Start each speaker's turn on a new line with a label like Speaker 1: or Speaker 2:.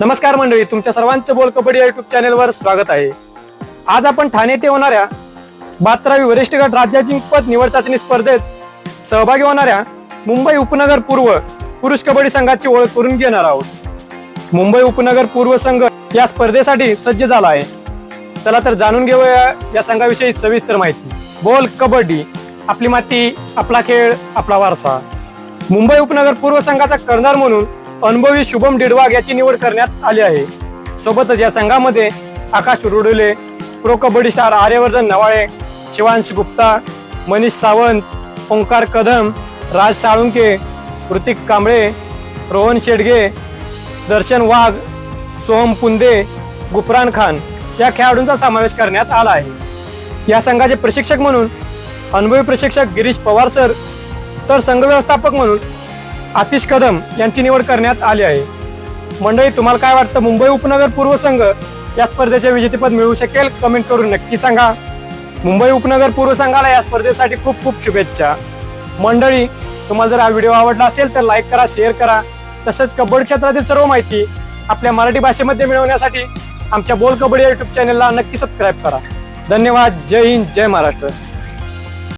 Speaker 1: नमस्कार मंडळी तुमच्या सर्वांचं बोल कबड्डी युट्यूब चॅनेलवर स्वागत आहे. आज आपण ठाणे येथे होणाऱ्या बातरावी वरिष्ठ गट राज्याजिंकपद निवड चाचणी स्पर्धेत सहभागी होणाऱ्या मुंबई उपनगर पूर्व पुरुष कबड्डी संघाची ओळख करून घेणार आहोत. मुंबई उपनगर पूर्व संघ या स्पर्धेसाठी सज्ज झाला आहे. चला तर जाणून घेऊया या संघाविषयी सविस्तर माहिती. बोल कबड्डी आपली माती आपला खेळ आपला वारसा. मुंबई उपनगर पूर्व संघाचा कर्णधार म्हणून अनुभवी शुभम डिडवाग याची निवड करण्यात आली आहे. सोबतच या संघामध्ये आकाश रुडुले प्रो कबड्डी स्टार आर्यवर्धन नवाळे शिवांश गुप्ता मनीष सावंत ओंकार कदम राज साळुंके ऋतिक कांबळे रोहन शेडगे दर्शन वाघ सोहम पुंदे गुफरान खान या खेळाडूंचा समावेश करण्यात आला आहे. या संघाचे प्रशिक्षक म्हणून अनुभवी प्रशिक्षक गिरीश पवार सर तर संघ व्यवस्थापक म्हणून आतिश कदम यांची निवड करण्यात आली आहे. मंडळी तुम्हाला काय वाटतं? मुंबई उपनगर पूर्व संघ या स्पर्धेचे विजेतेपद मिळू शकेल? कमेंट करून नक्की सांगा. मुंबई उपनगर पूर्व संघाला या स्पर्धेसाठी खूप खूप शुभेच्छा. मंडळी तुम्हाला जर हा व्हिडिओ आवडला असेल तर लाईक करा शेअर करा. तसंच कबड्डी क्षेत्रातील सर्व माहिती आपल्या मराठी भाषेमध्ये मिळवण्यासाठी आमच्या बोल कबड्डी युट्यूब चॅनलला नक्की सबस्क्राईब करा. धन्यवाद. जय हिंद. जय महाराष्ट्र.